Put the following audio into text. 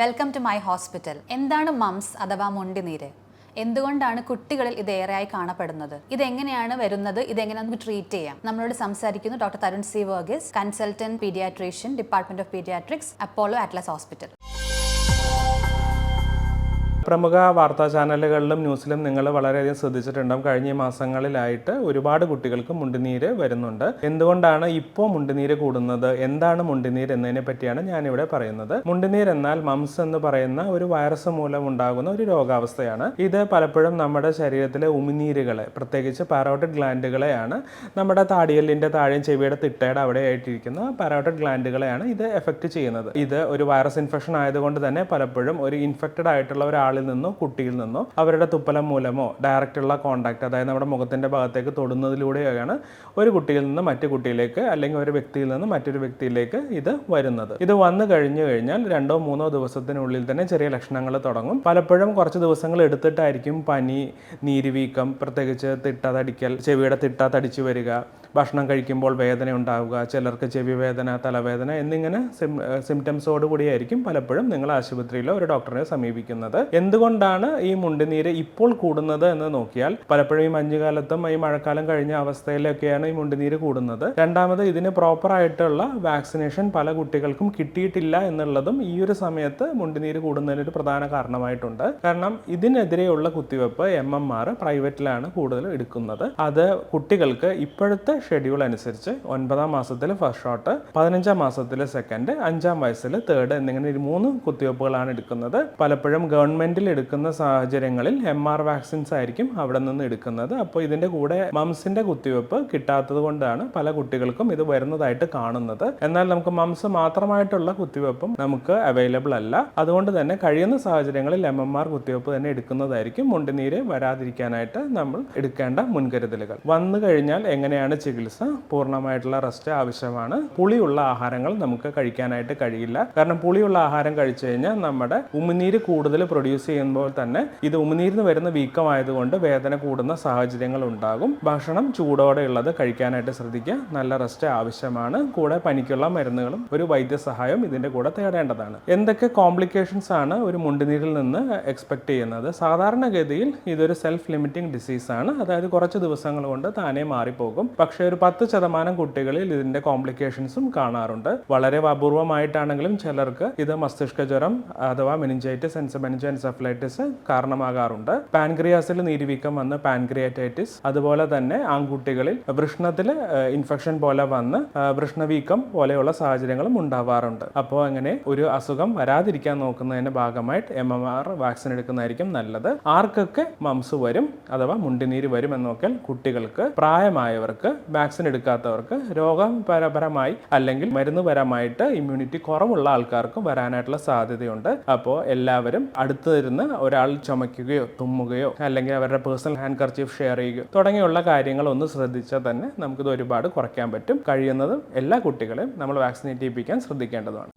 Welcome to my hospital എന്താണ് mumps അഥവാ മുണ്ടിനീര്? എന്തുകൊണ്ടാണ് കുട്ടികളിൽ ഇത് ഏറെയായി കാണപ്പെടുന്നത്? ഇതെങ്ങനെയാണ് വരുന്നത്? ഇതെങ്ങനെ നമുക്ക് ട്രീറ്റ് ചെയ്യാം? നമ്മളോട് സംസാരിക്കുന്നു doctor Tarun C Varghese consultant paediatrician department of paediatrics Apollo Atlas hospital പ്രമുഖ വാർത്താ ചാനലുകളിലും ന്യൂസിലും നിങ്ങൾ വളരെയധികം ശ്രദ്ധിച്ചിട്ടുണ്ടാകും കഴിഞ്ഞ മാസങ്ങളിലായിട്ട് ഒരുപാട് കുട്ടികൾക്ക് മുണ്ടുനീര് വരുന്നുണ്ട്. എന്തുകൊണ്ടാണ് ഇപ്പോൾ മുണ്ടുനീര് കൂടുന്നത്? എന്താണ് മുണ്ടുനീര് എന്നതിനെ പറ്റിയാണ് ഞാനിവിടെ പറയുന്നത്. മുണ്ടുനീര് എന്നാൽ മംസ് എന്ന് പറയുന്ന ഒരു വൈറസ് മൂലം ഉണ്ടാകുന്ന ഒരു രോഗാവസ്ഥയാണ്. ഇത് പലപ്പോഴും നമ്മുടെ ശരീരത്തിലെ ഉമിനീരുകളെ പ്രത്യേകിച്ച് പാരോട്ടിഡ് ഗ്ലാൻഡുകളെയാണ് നമ്മുടെ താടിയല്ലിന്റെ താഴെയും ചെവിയുടെ തിട്ടയുടെ അവിടെ ആയിട്ടിരിക്കുന്ന പാരോട്ടിഡ് ഗ്ലാൻഡുകളെയാണ് ഇത് എഫക്റ്റ് ചെയ്യുന്നത്. ഇത് ഒരു വൈറസ് ഇൻഫെക്ഷൻ ആയതുകൊണ്ട് തന്നെ പലപ്പോഴും ഒരു ഇൻഫെക്റ്റഡ് ആയിട്ടുള്ള ഒരാളിൽ നിന്നോ കുട്ടിയിൽ നിന്നോ അവരുടെ തുപ്പലം മൂലമോ ഡയറക്റ്റുള്ള കോണ്ടാക്ട് അതായത് നമ്മുടെ മുഖത്തിന്റെ ഭാഗത്തേക്ക് തൊടുന്നതിലൂടെയാണ് ഒരു കുട്ടിയിൽ നിന്ന് മറ്റു കുട്ടിയിലേക്ക് അല്ലെങ്കിൽ ഒരു വ്യക്തിയിൽ നിന്ന് മറ്റൊരു വ്യക്തിയിലേക്ക് ഇത് വരുന്നത്. ഇത് വന്നു കഴിഞ്ഞു കഴിഞ്ഞാൽ രണ്ടോ മൂന്നോ ദിവസത്തിനുള്ളിൽ തന്നെ ചെറിയ ലക്ഷണങ്ങൾ തുടങ്ങും. പലപ്പോഴും കുറച്ച് ദിവസങ്ങൾ എടുത്തിട്ടായിരിക്കും പനി നീരുവീക്കം പ്രത്യേകിച്ച് തിട്ട തടിക്കൽ ചെവിയുടെ തിട്ട തടിച്ചു വരിക ഭക്ഷണം കഴിക്കുമ്പോൾ വേദന ഉണ്ടാവുക ചിലർക്ക് ചെവി വേദന തലവേദന എന്നിങ്ങനെ സിം സിംറ്റംസോടുകൂടിയായിരിക്കും പലപ്പോഴും നിങ്ങൾ ആശുപത്രിയിലോ ഒരു ഡോക്ടറെ സമീപിക്കുന്നത്. എന്തുകൊണ്ടാണ് ഈ മുണ്ടുനീര് ഇപ്പോൾ കൂടുന്നത് എന്ന് നോക്കിയാൽ പലപ്പോഴും ഈ മഞ്ഞുകാലത്തും ഈ മഴക്കാലം കഴിഞ്ഞ അവസ്ഥയിലൊക്കെയാണ് ഈ മുണ്ടുനീര് കൂടുന്നത്. രണ്ടാമത് ഇതിന് പ്രോപ്പർ ആയിട്ടുള്ള വാക്സിനേഷൻ പല കുട്ടികൾക്കും കിട്ടിയിട്ടില്ല എന്നുള്ളതും ഈ ഒരു സമയത്ത് മുണ്ടുനീര് കൂടുന്നതിനൊരു പ്രധാന കാരണമായിട്ടുണ്ട്. കാരണം ഇതിനെതിരെയുള്ള കുത്തിവെപ്പ് എം എം ആർ പ്രൈവറ്റിലാണ് കൂടുതൽ എടുക്കുന്നത്. അത് കുട്ടികൾക്ക് ഇപ്പോഴത്തെ ഷെഡ്യൂൾ അനുസരിച്ച് ഒൻപതാം മാസത്തിൽ ഫസ്റ്റ് ഷോട്ട് പതിനഞ്ചാം മാസത്തിൽ സെക്കൻഡ് അഞ്ചാം വയസ്സിൽ തേർഡ് എന്നിങ്ങനെ മൂന്ന് കുത്തിവെപ്പുകളാണ് എടുക്കുന്നത്. പലപ്പോഴും ഗവൺമെന്റിൽ എടുക്കുന്ന സാഹചര്യങ്ങളിൽ എം ആർ വാക്സിൻസ് ആയിരിക്കും അവിടെ നിന്ന് എടുക്കുന്നത്. അപ്പോൾ ഇതിന്റെ കൂടെ മംസിന്റെ കുത്തിവെപ്പ് കിട്ടാത്തത് കൊണ്ടാണ് പല കുട്ടികൾക്കും ഇത് വരുന്നതായിട്ട് കാണുന്നത്. എന്നാൽ നമുക്ക് മംസ് മാത്രമായിട്ടുള്ള കുത്തിവെപ്പും നമുക്ക് അവൈലബിൾ അല്ല. അതുകൊണ്ട് തന്നെ കഴിയുന്ന സാഹചര്യങ്ങളിൽ എം എം ആർ കുത്തിവെപ്പ് തന്നെ എടുക്കുന്നതായിരിക്കും. മുണ്ടുനീര് വരാതിരിക്കാനായിട്ട് നമ്മൾ എടുക്കേണ്ട മുൻകരുതലുകൾ. വന്നു കഴിഞ്ഞാൽ എങ്ങനെയാണ് ചികിത്സ? പൂർണമായിട്ടുള്ള റെസ്റ്റ് ആവശ്യമാണ്. പുളിയുള്ള ആഹാരങ്ങൾ നമുക്ക് കഴിക്കാനായിട്ട് കഴിയില്ല. കാരണം പുളിയുള്ള ആഹാരം കഴിച്ചു കഴിഞ്ഞാൽ നമ്മുടെ ഉമിനീര് കൂടുതൽ പ്രൊഡ്യൂസ് ചെയ്യുമ്പോൾ തന്നെ ഇത് ഉമിനീരിന് വരുന്ന വീക്കമായതുകൊണ്ട് വേദന കൂടുന്ന സാഹചര്യങ്ങൾ ഉണ്ടാകും ഭക്ഷണം ചൂടോടെ ഉള്ളത് കഴിക്കാനായിട്ട് ശ്രദ്ധിക്കുക. നല്ല റെസ്റ്റ് ആവശ്യമാണ്. കൂടെ പനിക്കുള്ള മരുന്നുകളും ഒരു വൈദ്യസഹായം ഇതിന്റെ കൂടെ തേടേണ്ടതാണ്. എന്തൊക്കെ കോംപ്ലിക്കേഷൻസ് ആണ് ഒരു മുണ്ടുനീരിൽ നിന്ന് എക്സ്പെക്ട് ചെയ്യുന്നത്? സാധാരണഗതിയിൽ ഇതൊരു സെൽഫ് ലിമിറ്റിംഗ് ഡിസീസ് ആണ്. അതായത് കുറച്ച് ദിവസങ്ങൾ കൊണ്ട് താനേ മാറിപ്പോകും. പക്ഷേ ഒരു പത്ത് ശതമാനം കുട്ടികളിൽ ഇതിന്റെ കോംപ്ലിക്കേഷൻസും കാണാറുണ്ട്. വളരെ അപൂർവമായിട്ടാണെങ്കിലും ചിലർക്ക് ഇത് മസ്തിഷ്ക ജ്വരം അഥവാ മെനിഞ്ചൈറ്റിസ് എൻസമെനിജോ എൻസെഫലൈറ്റിസ് കാരണമാകാറുണ്ട്. പാൻക്രിയാസിൽ നീരുവീക്കം വന്ന് പാൻക്രിയാറ്റൈറ്റിസ് അതുപോലെ തന്നെ ആൺകുട്ടികളിൽ വൃഷ്ണത്തിൽ ഇൻഫെക്ഷൻ പോലെ വന്ന് വൃഷ്ണവീക്കം പോലെയുള്ള സാഹചര്യങ്ങളും ഉണ്ടാവാറുണ്ട്. അപ്പോൾ അങ്ങനെ ഒരു അസുഖം വരാതിരിക്കാൻ നോക്കുന്നതിന്റെ ഭാഗമായിട്ട് എം എം ആർ വാക്സിൻ എടുക്കുന്നതായിരിക്കും നല്ലത്. ആർക്കൊക്കെ മംസ് വരും അഥവാ മുണ്ടിനീര് വരും എന്ന് നോക്കിയാൽ കുട്ടികൾക്ക് പ്രായമായവർക്ക് വാക്സിൻ എടുക്കാത്തവർക്ക് രോഗപരപരമായി അല്ലെങ്കിൽ മരുന്നുപരമായിട്ട് ഇമ്മ്യൂണിറ്റി കുറവുള്ള ആൾക്കാർക്കും വരാനായിട്ടുള്ള സാധ്യതയുണ്ട്. അപ്പോൾ എല്ലാവരും അടുത്ത് ഇരുന്ന് ഒരാൾ ചുമയ്ക്കുകയോ തുമ്മുകയോ അല്ലെങ്കിൽ അവരുടെ പേഴ്സണൽ ഹാൻഡ് കർച്ചീഫ് ഷെയർ ചെയ്യുകയോ തുടങ്ങിയുള്ള കാര്യങ്ങൾ ഒന്ന് ശ്രദ്ധിച്ചാൽ തന്നെ നമുക്കിത് ഒരുപാട് കുറയ്ക്കാൻ പറ്റും. കഴിയുന്നതും എല്ലാ കുട്ടികളെയും നമ്മൾ വാക്സിനേറ്റ് ചെയ്യിപ്പിക്കാൻ ശ്രദ്ധിക്കേണ്ടതാണ്